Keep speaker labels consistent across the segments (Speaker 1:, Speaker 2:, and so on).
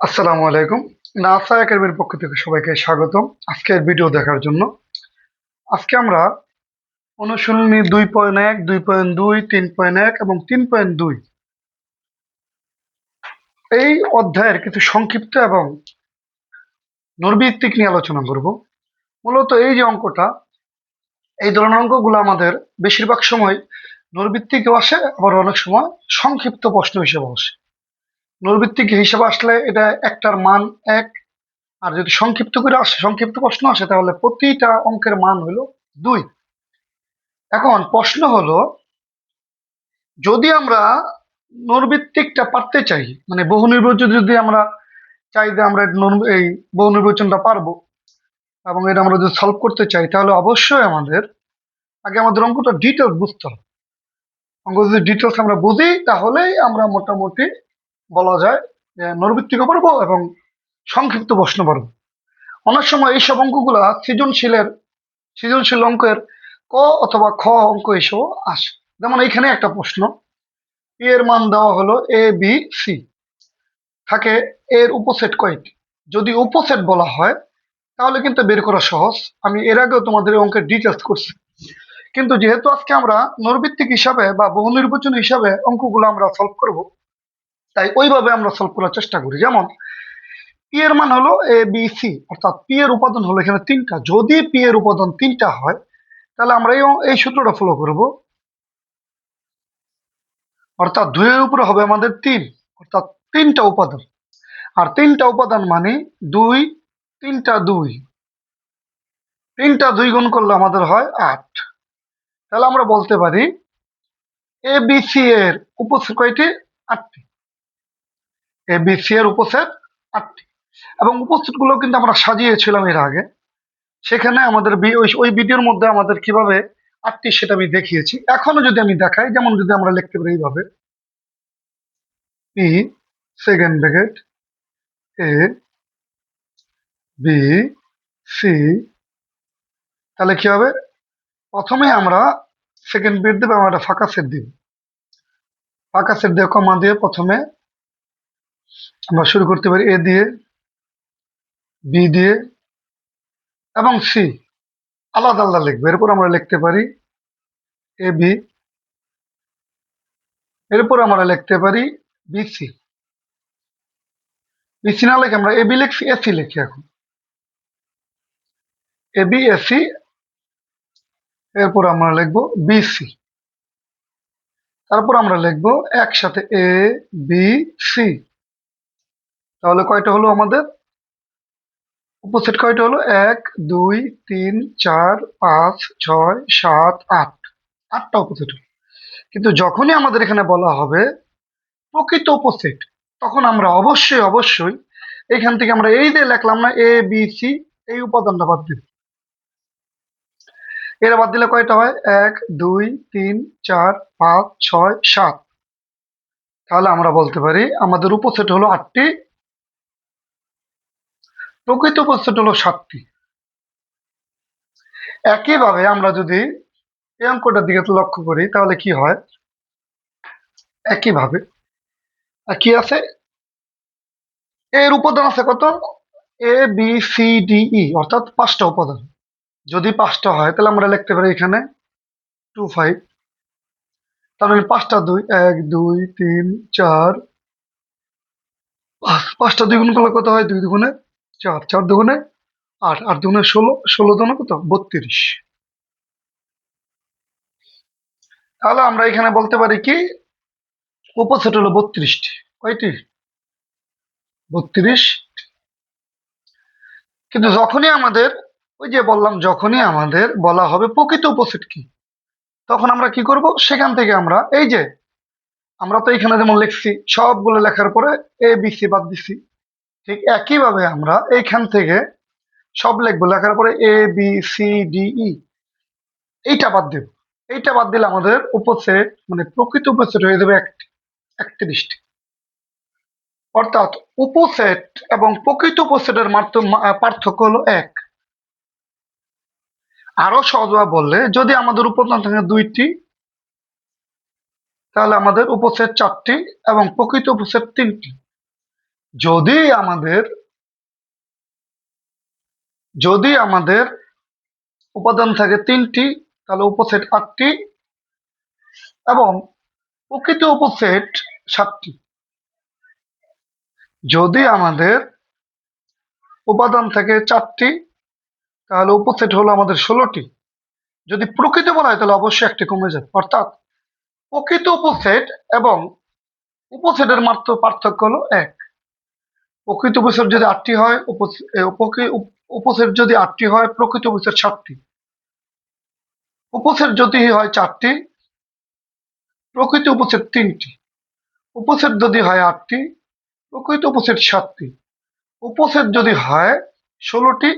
Speaker 1: আসসালামু আলাইকুম। নাসা একাডেমির পক্ষ থেকে সবাইকে স্বাগতম আজকের ভিডিও দেখার জন্য। আজকে আমরা অনুশীলনী দুই পয়েন্ট এক, দুই পয়েন্ট দুই, তিন পয়েন্ট এক এবং তিন পয়েন্ট দুই এই অধ্যায়ের কিছু সংক্ষিপ্ত এবং নৈর্ভিত্তিক নিয়ে আলোচনা করব। মূলত এই যে অঙ্কটা, এই ধরনের অঙ্কগুলো আমাদের বেশিরভাগ সময় নৈর্ভিত্তিকও আসে, আবার অনেক সময় সংক্ষিপ্ত প্রশ্ন হিসেবে আসে। নৈর্ভিত্তিক হিসেবে আসলে এটা একটার মান এক। আর যদি সংক্ষিপ্ত করে আসে, সংক্ষিপ্ত প্রশ্ন আসে, তাহলে প্রতিটা অঙ্কের মান হলো দুই। এখন প্রশ্ন হলো, যদি আমরা নৈর্ভিত্তিকটা পারতে চাই মানে বহু নির্বাচন যদি আমরা চাই যে আমরা এই বহু নির্বাচনটা পারব, এবং এটা আমরা যদি সলভ করতে চাই, তাহলে অবশ্যই আমাদের আগে আমাদের অঙ্কটা ডিটেলস বুঝতে হবে। অঙ্ক যদি ডিটেলস আমরা বুঝি, তাহলেই আমরা মোটামুটি বলা যায় যে নৈর্ভিত্তিকও পারব এবং সংক্ষিপ্ত প্রশ্ন পারব অনেক সময় এইসব অঙ্কগুলা সৃজনশীলের, সৃজনশীল অঙ্কের ক অথবা খ অঙ্ক হিসেবেও আসে। যেমন এইখানে একটা প্রশ্ন এ এর মান দেওয়া হলো এ বি সি থাকে এর উপসেট কয়টি? যদি উপসেট বলা হয়, তাহলে কিন্তু বের করা সহজ। আমি এর আগেও তোমাদের অঙ্কের ডিটেলস করছি। কিন্তু যেহেতু আজকে আমরা নৈর্ভিত্তিক হিসাবে বা বহু নির্বাচন হিসাবে অঙ্কগুলো আমরা সলভ করব তাই ওইভাবে আমরা সলভ করার চেষ্টা করি। যেমন পি এর মান হলো এ বি সি অর্থাৎ পি এর উপাদান হলো এখানে তিনটা। যদি পি এর উপাদান তিনটা হয়, তাহলে আমরা এই সূত্রটা ফলো করব। অর্থাৎ দুইয়ের উপরে হবে আমাদের তিন, অর্থাৎ তিনটা উপাদান। আর তিনটা উপাদান মানে দুই, তিনটা দুই। তিনটা দুই গুণ করলে আমাদের হয় আট। তাহলে আমরা বলতে পারি এ বি সি এর উপসেট কয়টি? আটটি। এ বি সি এর উপসেট আটটি। এবং উপসেটগুলো কিন্তু আমরা সাজিয়েছিলাম এর আগে। সেখানে আমাদের ওই ভিডিওর মধ্যে আমাদের কীভাবে আটটি সেটা আমি দেখিয়েছি। এখনও যদি আমি দেখাই, যেমন যদি আমরা লিখতে পারি এইভাবে। Second bracket A B C তাহলে কি হবে? প্রথমে আমরা সেকেন্ড বিট দেবো আমরা একটা ফাঁকা সেট দিব। ফাঁকা সেট দিয়ে কমা দিয়ে প্রথমে আমরা শুরু করতে পারি এ দিয়ে বি দিয়ে এবং সি আলাদা আলাদা লিখব। এরপর আমরা লিখতে পারি এ বি এরপর আমরা লিখতে পারি বিসি বিসি না লিখে আমরা এ বি লিখছি এসি লিখি এখন। এ বি এসি এরপর আমরা লিখব বিসি তারপর আমরা লিখব একসাথে এ বি সি তাহলে কয়টা হলো আমাদের? উপসেট কয়টা হলো? এক, দুই, তিন, চার, পাঁচ, ছয়, সাত, আট। আটটা উপসেট হলো। কিন্তু যখনই আমাদের এখানে বলা হবে, প্রকৃত উপসেট তখন আমরা অবশ্যই অবশ্যই এখান থেকে আমরা এই যে লিখলাম না এ বি সি এই উপাদানটা বাদ দিব এরা বাদ দিলে কয়টা হয়? এক, দুই, তিন, চার, পাঁচ, ছয়, সাত। তাহলে আমরা বলতে পারি, আমাদের উপসেট হলো আটটি। প্রকৃত উপসেট হলো শক্তি। একইভাবে আমরা যদি এই অঙ্কটার দিকে লক্ষ্য করি, তাহলে কি হয়? একইভাবে কি আছে? এর উপাদান আছে কত? A B C D E অর্থাৎ পাঁচটা উপাদান। যদি পাঁচটা হয়, তাহলে আমরা লিখতে পারি এখানে টু ফাইভ মানে পাঁচটা দুই, এক, দুই, তিন, চার, পাঁচ। পাঁচটা দুই গুণ করলে কত হয়? দুই দুগুণে চার চার দুগুণে আট আট দুগুণে ষোলো ষোলো দুগুণে কত? বত্রিশ। তাহলে আমরা এখানে বলতে পারি কি? উপসেট হলো বত্রিশটি। কয়টি? বত্রিশ। কিন্তু যখনই আমাদের, ওই যে বললাম, যখনই আমাদের বলা হবে প্রকৃত উপসেট কি? তখন আমরা কি করব? সেখান থেকে আমরা, এই যে, আমরা তো এখানে যেমন লিখছি, সবগুলো লেখার পরে এ বিসি বাদ দিছি। ঠিক একইভাবে আমরা এইখান থেকে সব লিখব, লেখার পরে A B C D E এইটা বাদ দেব। এইটা বাদ দিলে আমাদের উপসেট মানে প্রকৃত উপসেট হয়ে যাবে একত্রিশটি। অর্থাৎ উপসেট এবং প্রকৃত উপসেটের পার্থক্য হলো এক। আরও সহজভাবে বললে, যদি আমাদের উপাদান থাকে দুইটি, তাহলে আমাদের উপসেট চারটি এবং প্রকৃত উপসেট তিনটি। যদি আমাদের যদি আমাদের উপাদান থাকে তিনটি, তাহলে উপসেট আটটি এবং প্রকৃত উপসেট সাতটি। যদি আমাদের উপাদান থাকে চারটি, তাহলে উপসেট হলো আমাদের ষোলোটি। যদি প্রকৃত বলা হয়, তাহলে অবশ্যই একটি কমে যাবে অর্থাৎ প্রকৃত উপসেট এবং উপসেটের মাত্র পার্থক্য হলো এক। প্রকৃত উপসেট যদি আটটি হয় উপস- এ, উপসেট যদি আটটি হয় প্রকৃত উপসেট সাতটি উপসেট যদি হয় চারটি প্রকৃত উপসেট তিনটি। উপসেট যদি হয় আটটি প্রকৃত উপসেট সাতটি। উপসেট যদি হয় ষোলোটি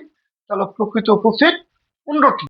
Speaker 1: তাহলে প্রকৃত উপসেট পনেরোটি।